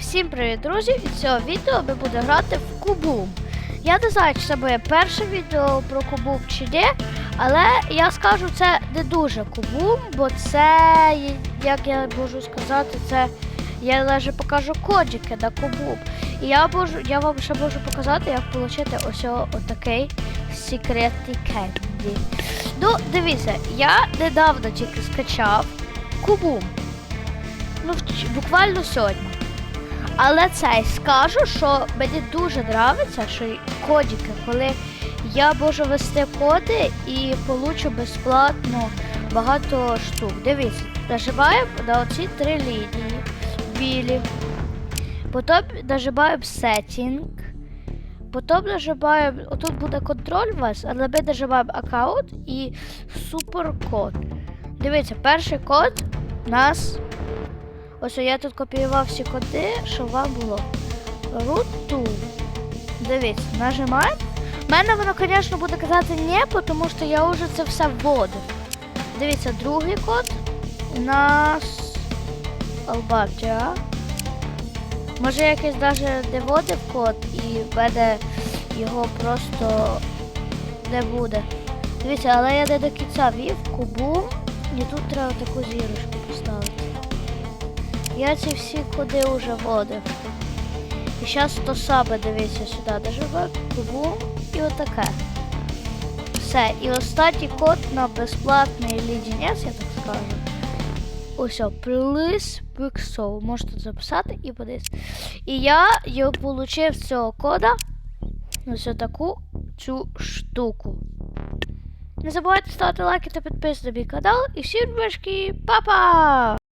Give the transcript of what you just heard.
Всім привіт, друзі! І цього відео ми будемо грати в Кубум. Я не знаю, чи це моє перше відео про Кубум чи ні, але я скажу, це не дуже Кубум, бо це, як я можу сказати, це я навіть покажу коджики на Кубум. І я можу, я вам ще можу показати, як отримати ось отакий секретний кенді. Ну, дивіться, я недавно тільки скачав Кубум. Ну, буквально сьогодні. Але цей скажу, що мені дуже подобається, що й кодики, коли я можу вести коди і получу безплатно багато штук. Дивіться, нажимаємо на оці три лінії білі. Потім нажимаємо Setting. Потім нажимаємо, отут буде контроль у вас, але ми нажимаємо аккаунт і суперкод. Дивіться, перший код у нас Ось я тут копіював всі коди, щоб вам було. Root2. Дивіться, нажимаємо. У мене воно, звісно, буде казати ні, тому що я вже це все вводив. Дивіться, другий код. У нас Албатя. Може якийсь навіть не вводив код і мене його просто не буде. Дивіться, але я не до кінця вів кубу. І тут треба таку зірочку поставити. Я ці всі коди вже вводив. І зараз то саме дивіться сюди. Нажимаю кубу і отаке. Все. І останній код на безплатний лідінець, я так скажу. Ось, Please Pixel. Можете записати і подивитися. І я отримав з цього кода. Ось таку цю штуку. Не забувайте ставити лайки та підписувати на мій канал. І всім бешки, па-па!